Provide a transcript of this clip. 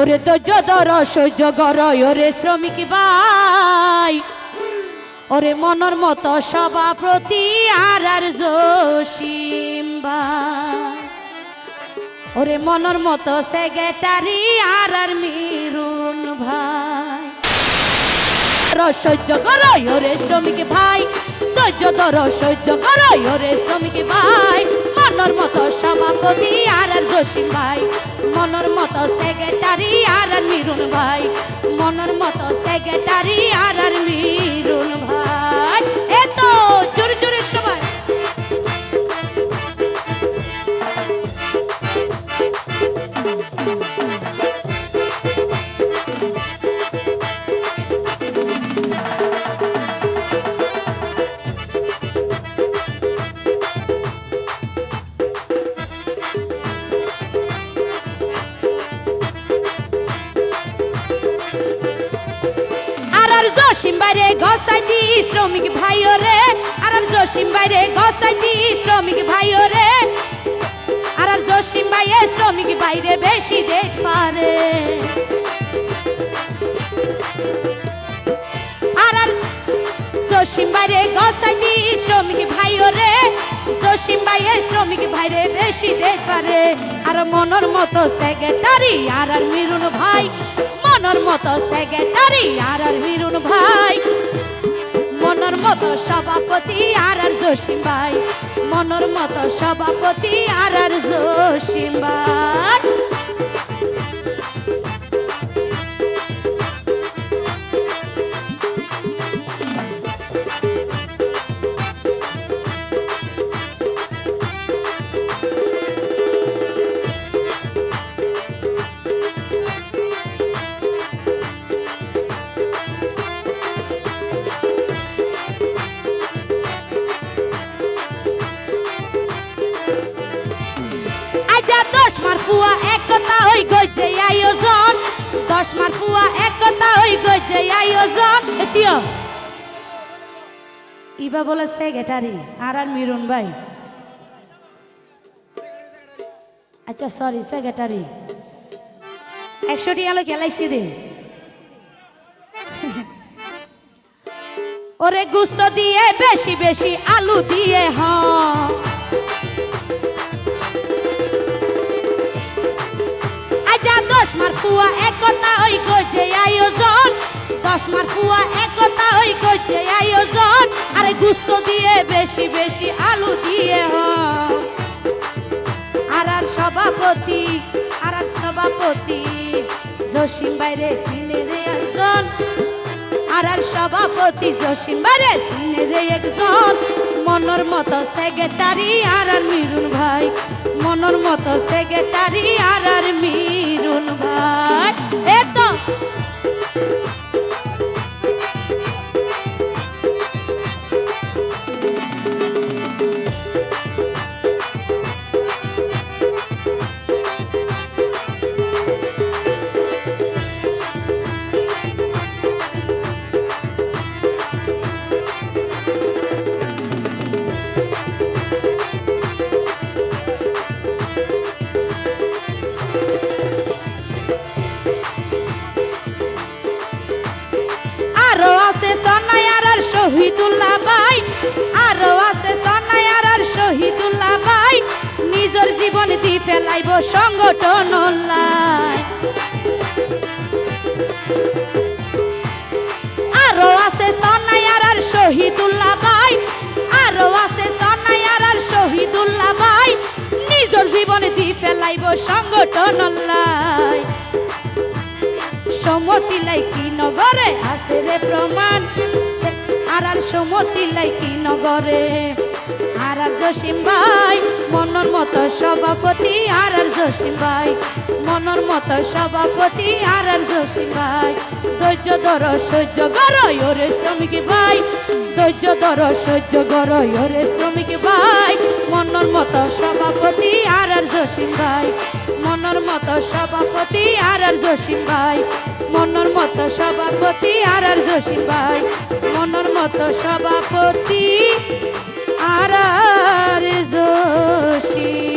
ওরে ধৈর্য ধর সহ্য কর, ওরে শ্রমিক ভাই। ওরে মনের মতো সভাপতি আর আর জসিম ওরে মনের মতো সেক্রেটারি আর আর মিরুন ভাই। সহ্য করো, ওরে শ্রমিক ভাই। ধৈর্য ধর সহ্য করো, ওরে শ্রমিক ভাই। মনের মতো সভাপতি আর আর জসিম ভাই। মনের মতো সেক্রেটারি আর আর মিরুন ভাই। মনের মতো সেক্রেটারি আর আর মিরুন ভাই। আর জসিম বাইরে গসাই শ্রমিক ভাই রে। আর আর জসিম বাইরে গসাই শ্রমিক ভাই রে। আর আর জসিম ভাইয়ে শ্রমিক বাইরে বেশি দেখ পারে আর আর জসিম বাইরে গসাই শ্রমিক ভাই রে। জসিম ভাইয়ে শ্রমিক ভাইরে বেশি দেখ পারে আর মনের মতো সেক্রেটারি, আর আর মিরুন ভাই। মনের মতো সেক্রেটারি আর আর মিরুন মতো সভাপতি আর আর জসিম ভাই। মনোর মতো সভাপতি আর আর জসিম ভাই। দশ মার ফুয়া এক কথা ওই গজে আয়োজন দশ মার ফুয়া এক কথা ওই গজে আয়োজন এতিও ইবা বলে সেক্রেটারি, আর আর মিরুন ভাই। আচ্ছা সরি সেক্রেটারি। একশো টি আলো খেলাইছি দে। ওরে গুস্ত দিয়ে বেশি বেশি আলু দিয়ে হ্যাঁ। দশ মার ফুয়া একতা ওই গজে আয়োজন। আরে গুস্ত দিয়ে বেশি বেশি আলু দিয়ে আর আর সভাপতি, আর আর সভাপতি, জসিম বাইরে সিনেরে একজন। আর আর সভাপতি, জসিম বাইরে সিনেরে একজন। মনের মতো সেক্রেটারি, আর আর মিরুন ভাই। মনের মতো সেক্রেটারি, আর আর মিরুন ভাই। দি ফেলাইব সংগঠন আরও আছে সনায়ার আর শহীদুল্লাহ ভাই। আরও আছে সনায়ার আর শহীদুল্লাহ ভাই। নিজের জীবন দি ফেলাইব সংগঠন সমতি লাইকি নগরে আছে রে প্রমাণ। আর আর সমতি লাইকি নগরে। আর জসিম ভাই, মনের মতো সভাপতি আর আর জসিম ভাই। মনের মতো সভাপতি আর আর জসিম ভাই। ধৈর্য ধর, সহ্য কর, ওরে শ্রমিক ভাই। ধৈর্য ধর, সহ্য কর, ওরে শ্রমিক ভাই। মনের মতো সভাপতি আর আর জসিম ভাই। মনের মতো সভাপতি আর আর জসিম ভাই। মনের মতো সভাপতি আর আর জসিম ভাই। মনের মতো সভাপতি আর জসিম